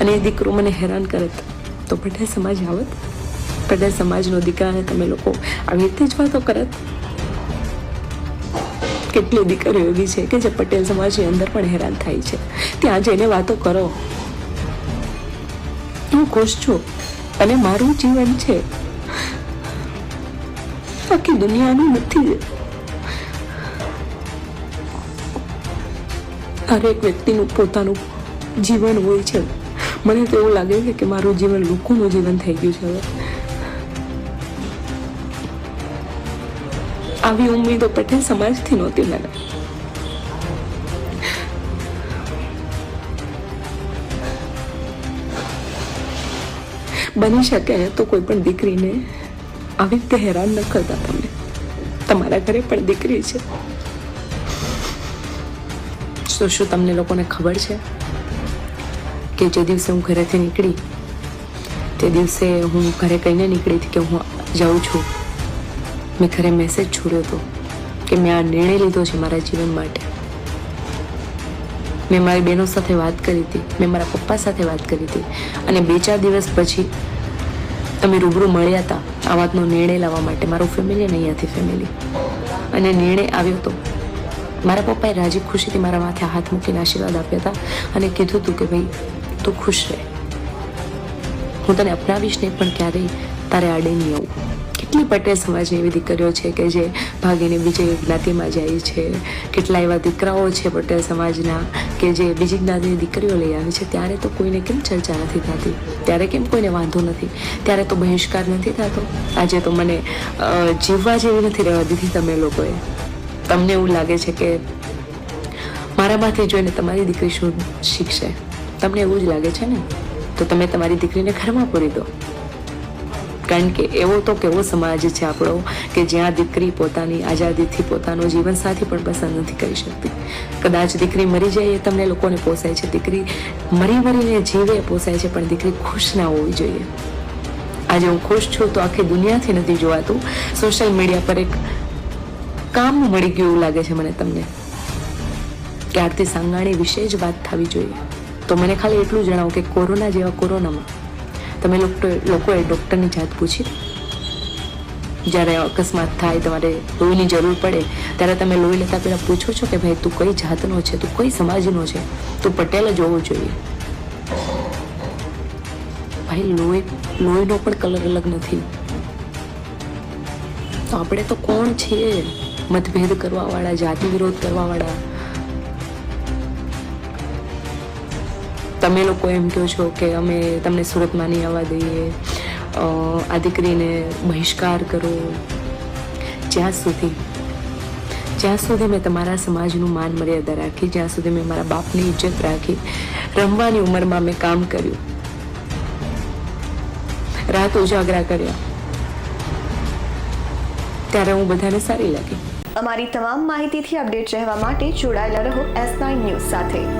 અને એ દીકરો મને હેરાન કરત તો. પટેલ સમાજ આવત. પટેલ સમાજનો દીકરાને તમે લોકો આવી રીતે જ વાતો કરત. કેટલી દીકરીઓ એવી છે કે જે પટેલ સમાજની અંદર પણ હેરાન થાય છે. ત્યાં જઈને વાતો કરો. હું ખુશ છું અને મારું જીવન છે. આખી દુનિયાનું નથી. હરેક વ્યક્તિનું પોતાનું જીવન હોય છે. મને તો એવું લાગે છે કે મારું જીવન લોકોનું જીવન થઈ ગયું છે હવે. આવી ઉમેદો પટેલ સમાજથી નહોતી મને. બની શકે તો કોઈ પણ દીકરીને આવી રીતે હેરાન ન કરતા તમે. તમારા ઘરે પણ દીકરી છે. તો શું તમને લોકોને ખબર છે? કે જે દિવસે હું ઘરેથી નીકળી, તે દિવસે હું ઘરે કહીને નીકળી હતી કે હું જાઉં છું. મેં ઘરે મેસેજ છોડ્યો હતો કે મેં આ નિર્ણય લીધો છે મારા જીવન માટે. મેં મારી બહેનો સાથે વાત કરી હતી, મેં મારા પપ્પા સાથે વાત કરી હતી અને બે ચાર દિવસ પછી અમે રૂબરૂ મળ્યા હતા આ વાતનો નિર્ણય લાવવા માટે. મારું ફેમિલી અને અહીંયાથી ફેમિલી અને નિર્ણય આવ્યો હતો. મારા પપ્પાએ રાજી ખુશીથી મારા માથે હાથ મૂકીને આશીર્વાદ આપ્યા હતા અને કીધું હતું કે ભાઈ તું ખુશ રહે. હું તને અપનાવીશ નહીં, પણ ક્યારેય તારે આડે નહીં આવું કેટલી પટેલ સમાજની એવી દીકરીઓ છે કે જે ભાગીને બીજી જ્ઞાતિમાં જાય છે. કેટલા એવા દીકરાઓ છે પટેલ સમાજના કે જે બીજી જ્ઞાતિની દીકરીઓ લઈ આવે છે. ત્યારે તો કોઈને કેમ ચર્ચા નથી થતી? ત્યારે કેમ કોઈને વાંધો નથી? ત્યારે તો બહિષ્કાર નથી થતો? આજે તો મને જીવવા જેવી નથી રહેવા દીધી તમે લોકોએ. તમને એવું લાગે છે કે મારામાંથી જોઈને તમારી દીકરી શું શીખશે? તમને એવું જ લાગે છે ને? તો તમે તમારી દીકરીને ઘરમાં પૂરી દો. કારણ કે એવો તો કેવો સમાજ છે આપણો કે જ્યાં દીકરી પોતાની આઝાદીથી પોતાનો જીવનસાથી પણ પસંદ નથી કરી શકતી. કદાચ દીકરી મરી જાય એ તમને લોકોને પોસાય છે. દીકરી મરી મરીને જીવે પોસાય છે, પણ દીકરી ખુશ ના હોવી જોઈએ. આજે હું ખુશ છું તો આખી દુનિયાથી નથી જોવાતું. સોશિયલ મીડિયા પર એક કામ મળી ગયું એવું લાગે છે મને તમને. કે આરતી સાંગાણી વિશે જ વાત થવી જોઈએ. તો મને ખાલી એટલું જણાવો કે કોરોના જેવા કોરોનામાં તમે લોકો લોકોએ ડૉક્ટરની જાત પૂછી જ્યારે અકસ્માત થાય, તમારે લોહીની જરૂર પડે, ત્યારે તમે લોહી લેતા પહેલાં પૂછો છો કે ભાઈ તું કઈ જાતનો છે, તું કઈ સમાજનો છે? તું પટેલ જ હોવો જોઈએ. ભાઈ, લોહી, લોહીનો પણ કલર અલગ નથી. તો આપણે તો કોણ છીએ? મતભેદ કરવાવાળા, જાતિ વિરોધ કરવાવાળા? તમે લોકો એમ કહો છો કે અમે તમને સુરતમાં નહીં આવવા દઈએ. આ દીકરીને બહિષ્કાર કરો. જ્યાં સુધી જ્યાં સુધી મેં તમારા સમાજનું માન મર્યાદા રાખી, જ્યાં સુધી મેં મારા બાપની ઇજ્જત રાખી, રમવાની ઉંમરમાં મેં કામ કર્યું. રાત ઉજાગરા કર્યા. ત્યારે હું બધાને સારી લાગી. અમારી તમામ માહિતીથી અપડેટ રહેવા માટે જોડાયેલા રહો એસ નાઇન ન્યૂઝ સાથે.